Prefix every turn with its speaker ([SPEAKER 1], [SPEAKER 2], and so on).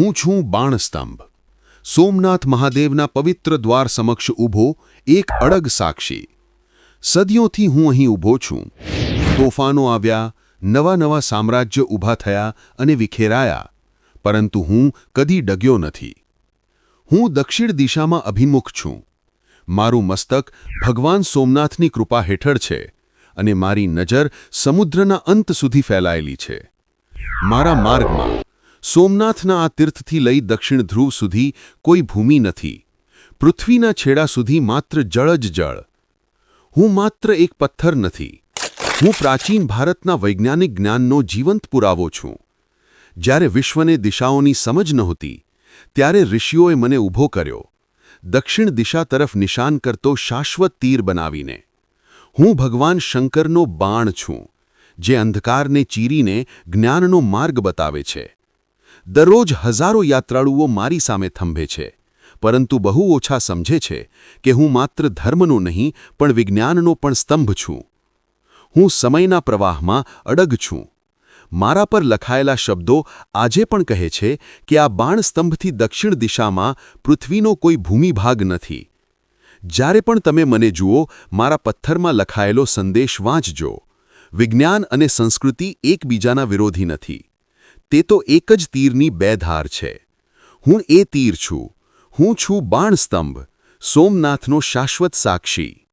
[SPEAKER 1] હું છું બાણસ્તંભ. સોમનાથ મહાદેવના પવિત્ર દ્વાર સમક્ષ ઊભો એક અડગ સાક્ષી. સદીઓથી હું અહીં ઊભો છું. તોફાનો આવ્યા, નવા નવા સામ્રાજ્ય ઊભા થયા અને વિખેરાયા, પરંતુ હું કદી ડગ્યો નથી. હું દક્ષિણ દિશામાં અભિમુખ છું. મારું મસ્તક ભગવાન સોમનાથની કૃપા હેઠળ છે અને મારી નજર સમુદ્રના અંત સુધી ફેલાયેલી છે. મારા માર્ગમાં સોમનાથના આ તીર્થથી લઈ દક્ષિણ ધ્રુવ સુધી કોઈ ભૂમિ નથી. પૃથ્વીના છેડા સુધી માત્ર જળ જ જળ. હું માત્ર એક પથ્થર નથી. હું પ્રાચીન ભારતના વૈજ્ઞાનિક જ્ઞાનનો જીવંત પુરાવો છું. જ્યારે વિશ્વને દિશાઓની સમજ નહોતી, ત્યારે ઋષિઓએ મને ઊભો કર્યો. દક્ષિણ દિશા તરફ નિશાન કરતો શાશ્વત તીર બનાવીને. હું ભગવાન શંકરનો બાણ છું, જે અંધકારને ચીરીને જ્ઞાનનો માર્ગ બતાવે છે. દરરોજ હજારો યાત્રાળુઓ મારી સામે થંભે છે. પરંતુ બહુ ઓછા સમજે છે કે હું માત્ર ધર્મનો નહીં, પણ વિજ્ઞાનનો પણ સ્તંભ છું. હું સમયના પ્રવાહમાં અડગ છું. મારા પર લખાયેલા શબ્દો આજે પણ કહે છે કે આ બાણસ્તંભથી દક્ષિણ દિશામાં પૃથ્વીનો કોઈ ભૂમિભાગ નથી. જ્યારે પણ તમે મને જુઓ, મારા પથ્થરમાં લખાયેલો સંદેશ વાંચજો. વિજ્ઞાન અને સંસ્કૃતિ એકબીજાના વિરોધી નથી. તે તો એક જ તીરની બે ધાર છે. હું એ તીર છું. હું છું બાણસ્તંભ, સોમનાથનો શાશ્વત સાક્ષી.